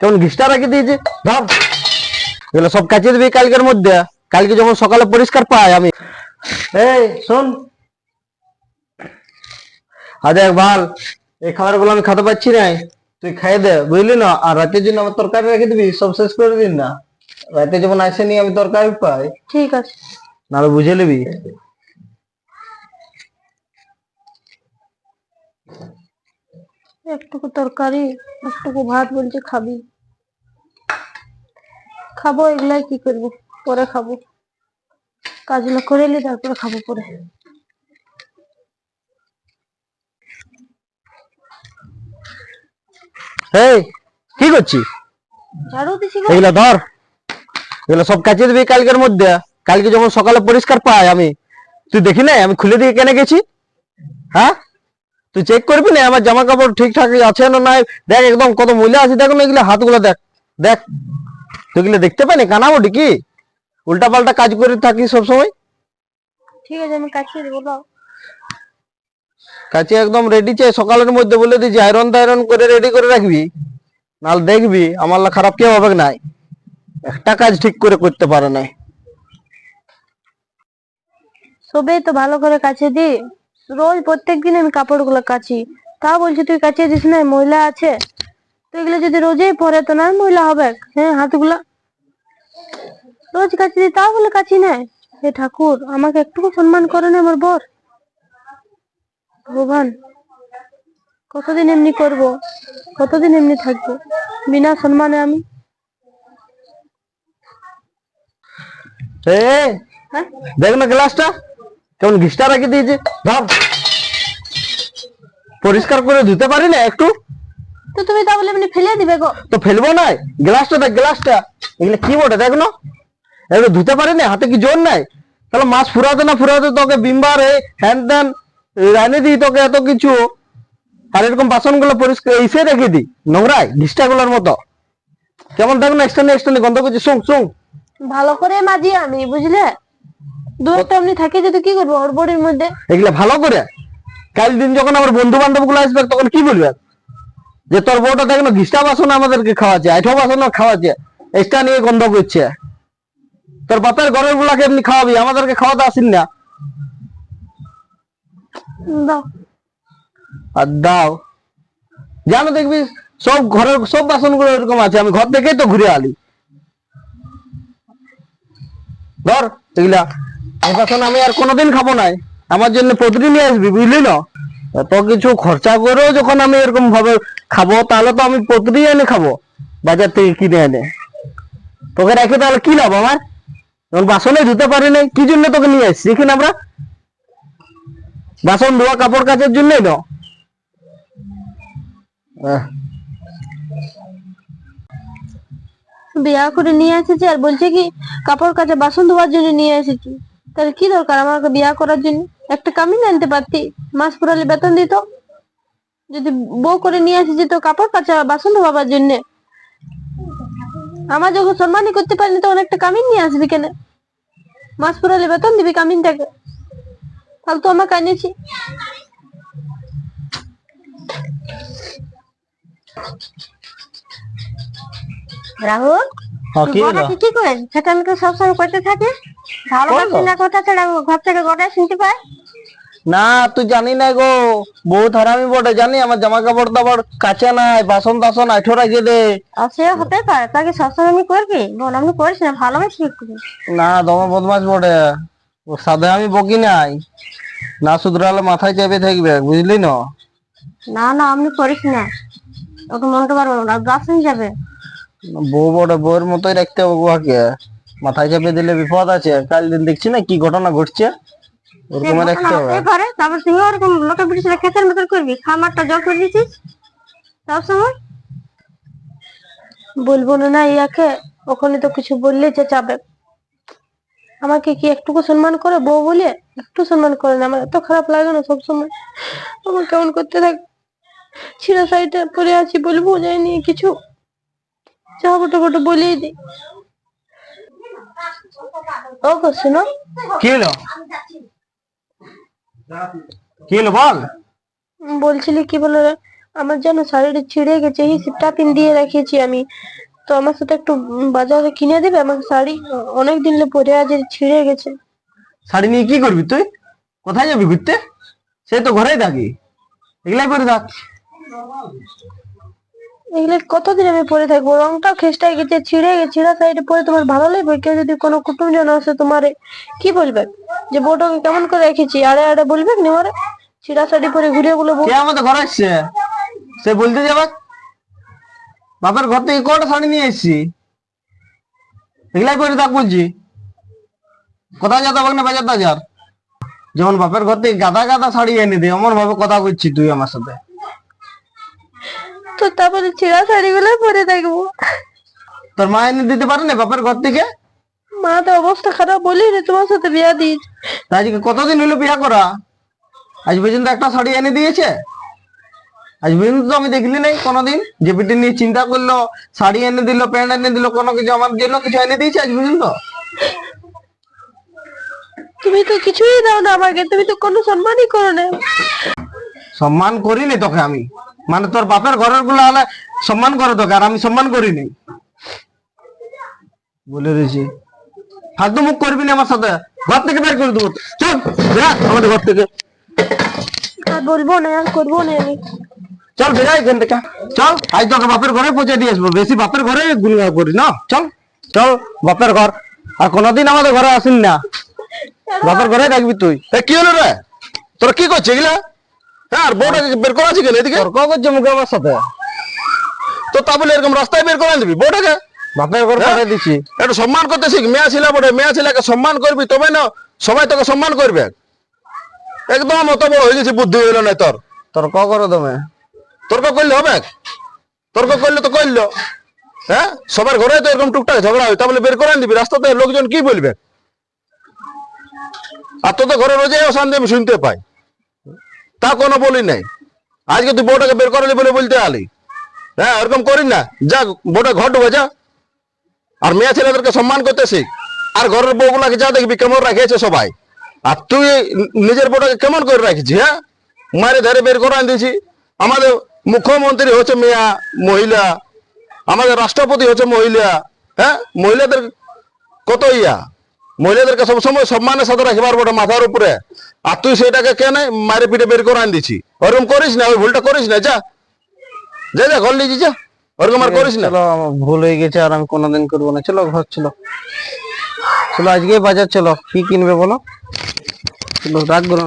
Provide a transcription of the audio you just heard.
কেমন ঘিসটা রাখি দিয়েছে? ধর। এগুলো সব কাচিয়ে দিবি কালকের মধ্যে। কালকে যখন সকালে পরিষ্কার পাই আমি। এই শোন। আর দেখ ভালো এই খাবারগুলো আমি খেতে পাচ্ছি না তুই খাইয়ে দে বুঝলি না? আর রাতের জন্য আমার তরকারি রেখে দিবি সব শেষ করে দিন না। রাতে যেমন আসেনি আমি তরকারি পাই। ঠিক আছে। নাহলে বুঝে নিবি। একটুকু তরকারি একটুকু ভাত বলছে খাবি। খাব এগুলাই কি করব? পরে খাব। কাজগুলো করে নি তারপরে খাব পরে। এই কি করছিস? ঝাড়ু দিছি গো। এগুলো ধর। এগুলো সব কাচিয়ে দিবি কালকের মধ্যে। কালকে যখন সকালে পরিষ্কার পাই আমি। তুই দেখি না আমি খুলে দিয়ে কেনে গেছি। হ্যাঁ? তুই চেক করবি না আমার জামা কাপড় ঠিকঠাক আছে না নাই? দেখ একদম কত মহিলা আছে দেখো না এগুলো হাতগুলো দেখ। দেখ তুই এগুলো দেখতে পাই না কানাবটি কি? উল্টা পাল্টা কাজ করে থাকি সবসময়? ঠিক আছে আমি কাটিয়ে দেবো কাছে একদম রেডি চাই সকালের মধ্যে বলে দিয়েছি আয়রন টাইরন করে রেডি করে রাখবি। নাহলে দেখবি আমার খারাপ কেউ হবে নাই। একটা কাজ ঠিক করে করতে পারে নাই। সবে তো ভালো করে কাছে দি। রোজ প্রত্যেকদিন আমি কাপড়গুলো কাচি। তা বলছি তুই কাচিয়ে দিস না ময়লা আছে? তো এগুলো যদি রোজই পরে তো না ময়লা হবে? হ্যাঁ হাতগুলা? রোজ কাচি দি তা বলে কাচি না হে ঠাকুর আমাকে একটুকু সম্মান করে না আমার বর। ভগবান কতদিন এমনি করব? কতদিন এমনি থাকব? বিনা সম্মানে আমি? হ্যাঁ? দেখ না গ্লাসটা। কেমন ঘিসটা রাখি দিয়েছে? ধর পরিষ্কার করে ধুতে পারি না একটু? তো তুমি তা বলে এমনি ফেলে দিবে গো। তো ফেলব না। গ্লাসটা দেখ গ্লাসটা। এগুলো কি বটে দেখ না। এগুলো ধুতে পারি না হাতে কি জোর নাই? তাহলে মাছ ফুরাতে না ফুরাতে তোকে বিম্বার হ্যান ত্যান রানে দিই তোকে এত কিছু। আর এরকম বাসনগুলো পরিষ্কার এসে রেখে দিই। নোংরায় ঘিসটাগুলোর মতো। কেমন দেখ না এক্সটার্নি এক্সটার্নি গন্ধ করছি শুং শুং ভালো করে মাজি আমি বুঝলে? দু এমনি থাকে যদি কি করব? ওর বডির মধ্যে এগুলা ভালো করে? কাল দিন যখন আমার বন্ধু বান্ধবগুলো আসবে তখন কি বলবে? যে তোর বউটা দেখ না ঘিসটা বাসন আমাদেরকে খাওয়াচ্ছে আঠো বাসন খাওয়াচ্ছে এক্সট্রা নিয়ে গন্ধ করছে। তোর বাপের ঘরের গুলাকে এমনি খাওয়াবি আমাদেরকে খাওয়াতে আসিন না। দাও। আর দাও। জানো দেখবি সব ঘরের সব বাসনগুলো এরকম আছে আমি ঘর থেকেই তো ঘুরে আলি। ধর এগুলা। বাসন আমি আর কোনোদিন খাব নাই। আমার জন্য প্রতিদিন নিয়ে আসবি, বুঝলি না? এত কিছু খরচা করেও যখন আমি এরকম ভাবে খাব, তাহলে তো আমি প্রতিদিন এনে খাব, বাজার থেকে কিনে এনে। তোকে রেখে তাহলে কি লাভ আমার? যখন বাসনে ধুতে পারি নাই, কি জন্য তোকে নিয়ে আসছি? এখানে আমরা। বাসন ধোয়া কাপড় কাচার জন্যই না বিয়া করে নিয়ে এসেছি আর বলছে কি, কাপড় কাচা বাসন ধোয়ার জন্য নিয়ে এসেছি। তাহলে কি দরকার আমাকে বিয়া করার জন্য? একটা কামিন আনতে পারতি মাস পুরালে বেতন দিত। যদি বউ করে নিয়ে আসি তো কাপড় কাচা বাসন ধোয়াবার জন্য। আমার যখন সম্মানই করতে পারিনি তখন একটা কামিন নিয়ে আসবি কেন? মাস পুরালে বেতন দিবি কামিনটাকে। তাহলে তো আমাকে আনিয়েছি রাহুল হ্যাঁ, কি করেন? সেটা আমাকে সবসময় করতে থাকে? ভালো? না কথা ছাড়া ঘর থেকে গোটা শুনতে পায় না তুই জানি না গো। বহুত হারামি বটে জানি আমার জামা কাপড় দাপড় কাঁচা নাই বাসন টাসন আঠো রাখে দে। সে হতে পারে। তাকে সবসময় আমি করবি? বোন আমি করিস না ভালোবাসি করি না দমে বদমাস বটে। ও সাথে আমি বকি নাই। না শুধরালে মাথায় চেপে থাকবে বুঝলি না? না না আমি করিস না। ওকে মনটা পারব না গাছ যাবে। বউ বটে বউয়ের মতোই রাখতে হবে গুহাকে মাথায় চেপে দিলে বিপদ আছে। কাল দিন দেখছি না কি ঘটনা ঘটছে। ওরকম রাখতে হবে তারপর তুই ওরকম লোকের খেতের মতন করবি? খামারটা জল করে দিছিস? সব সময়? বলব না ইয়াকে। ওখানে তো কিছু বললে যে যাবে। আমাকে কি একটুকু সম্মান করে? বউ বলে একটু সম্মান করে না। আমার এত খারাপ লাগে না সবসময়। আমার কেমন করতে থাক? ছিঁড়া সাইডে পরে আছি বলব যাইনি কিছু। যা বটো বটো বলেই দি ও গো শোনো। কি হলো? কি হলো বল? বলছিলি কি বলে আমার যেন শাড়িটা ছিঁড়ে গেছে হিসিব টাপিন দিয়ে রেখেছি আমি। তো আমার সাথে একটু বাজারে কিনে দিবে? আমাকে শাড়ি অনেক দিন পরে আজ ছিঁড়ে গেছে। শাড়ি নিয়ে কি করবি তুই? কোথায় যাবি ঘুরতে? সে তো ঘরেই থাকি। এগুলাই করে থাক। এগুলো কতদিন আমি পরে থাকব? রংটাও খেসটাই গেছে, ছিঁড়ে গেছে, ছিঁড়া শাড়িটা পরে তোমার ভালো লাগবে? কেউ যদি কোনো কুটুম জন আসে তোমারে, কি বলবে? যে বউটাকে কেমন করে রেখেছি? আড়ে আড়ে বলবে নি ওরে? ছিঁড়া শাড়ি পরে ঘুরে গুলো কে আমাদের ঘরে আসছে? সে বলতে যাবে বাপের ঘর থেকে কটা শাড়ি নিয়ে এসছি? এগুলাই পরে থাক বলছি। কোথায় যেতে না, বাজার টাজার যেমন বাপের ঘর থেকে গাদা গাদা শাড়ি এনে দে এমন ভাবে কথা করছি তুই আমার সাথে। তো তারপরে ছিঁড়া শাড়িগুলো পরে থাকব। তোর মা এনে দিতে পারে না বাপের ঘর থেকে? মা তো অবস্থা খারাপ বলি রে তোমার সাথে বিয়া দিয়েছে আজকে কতদিন হলো বিয়া করা? আজ পর্যন্ত একটা শাড়ি এনে দিয়েছে? আজ পর্যন্ত তো আমি দেখলি নাই কোনোদিন। যে পিটি নিয়ে চিন্তা করল শাড়ি এনে দিল প্যান্ট এনে দিল কোনো কিছু আমার জন্য কিছু এনে দিয়েছে আজ পর্যন্ত? তুমি তো কিছুই দাও না আমাকে তুমি তো কোনো সম্মানই করো না। সম্মান করিনি তোকে আমি। মানে তোর বাপের ঘরেরগুলো হলে সম্মান করে তোকে আর আমি সম্মান করিনি। বলে রয়েছি ফালতু মুখ করবি না আমার সাথে। ঘর থেকে বের করে দেবো। চল বেরা আমাদের ঘর থেকে। আর বলব না আর করব না আমি। চল বেরা এখান থেকে। চল আজ তোকে বাপের ঘরে পৌঁছে দিয়ে আসব। বেশি বাপের ঘরে গুনগা করি না। চল চল বাপের ঘর। আর কোনোদিন আমাদের ঘরে আসিন না। বাপের ঘরে থাকবি তুই। এ কি হলো রে? তোরা কি করছিস এগুলা? হ্যাঁ আর বউটাকে বের করা আছে কেন এদিকে? তর্ক করছে মুখে আমার সাথে তো তা বলে এরকম রাস্তায় বের করে দিবি বউটাকে বাপের ঘর হ্যাঁ? পাঠিয়ে দিছি। একটু সম্মান করতে শিখ মেয়া ছিল বটে মেয়া ছেলেকে সম্মান করবি তবে না সবাই তোকে সম্মান করবে। একদম অত বড় হয়ে গেছে বুদ্ধি হইল না তোর। তর্ক করো তুমি? তর্ক করলে হবে? তর্ক করলে তো করল। হ্যাঁ? সবার ঘরে তো এরকম টুকটাক ঝগড়া হয় তাহলে বের করে দিবি রাস্তাতে লোকজন কি বলবে? আর তোদের ঘরে রোজে অশান্তি আমি শুনতে পাই। তা কোনো বলি নাই। আজকে তুই বউটাকে বের করালি বলে বলতে আলি। হ্যাঁ এরকম করিস না। যা, বউটা ঘর ঢুকে যা। আর মেয়ে ছেলেদেরকে সম্মান করতে শিখ আর ঘরের বউগুলাকে যা দেখবি কেমন রাখিয়েছে সবাই। আর তুই নিজের বউটাকে কেমন করে রাখিছি হ্যাঁ? মারে ধারে বের করে দিয়েছি আমাদের মুখ্যমন্ত্রী হচ্ছে মেয়া, মহিলা। আমাদের রাষ্ট্রপতি হচ্ছে মহিলা হ্যাঁ? মহিলাদের কত ইয়া? মহিলাদেরকে সবসময় সম্মানের সাথে রাখবার বটে মাথার উপরে। আর তুই সেটাকে কে কেন মারে পিঠে বের করে আন দিছি। ওরকম করিস না, ওই ভুলটা করিস না, যা। যা যা, ঘর লিজি যা ওরকম আর করিস না। ভুল হয়ে গেছে আর আমি কোনোদিন করব না। চলো, ঘর, চলো। চলো আজকে বাজার, চলো। কি কিনবে বলো? রাখব না